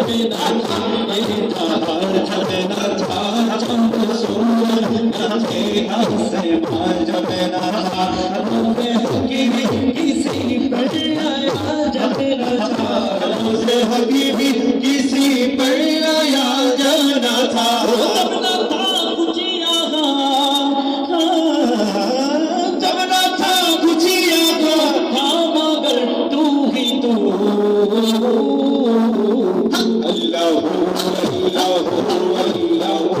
ছবে না ছবে তাহার ছবে না ছাড় চন্দ্র সূর্য না হে আসে ভাজবে الله الله الله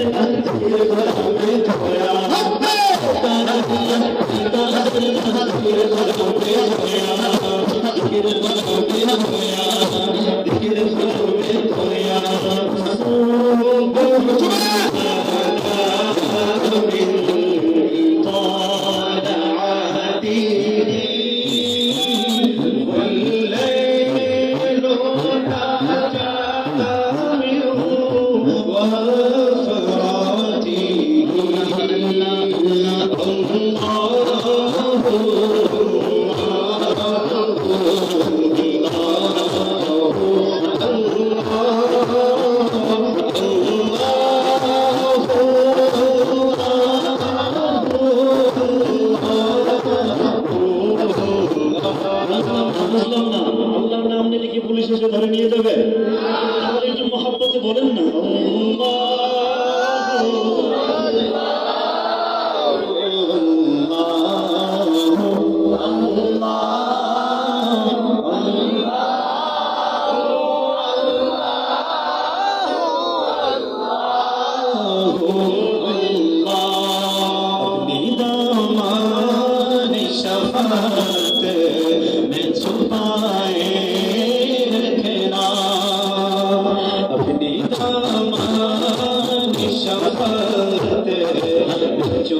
Yeah.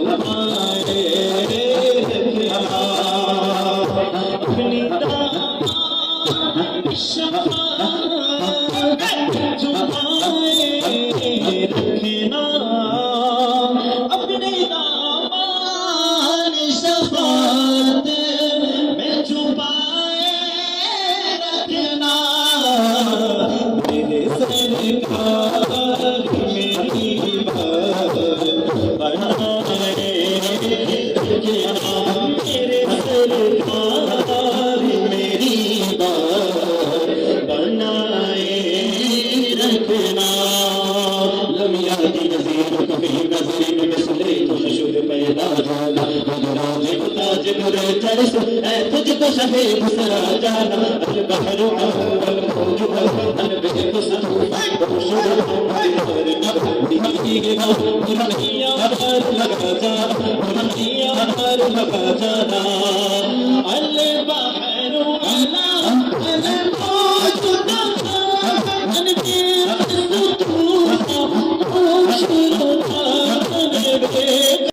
Allah الفارس تجد شهيد سراجانا البحر أول موجود البيت سطوح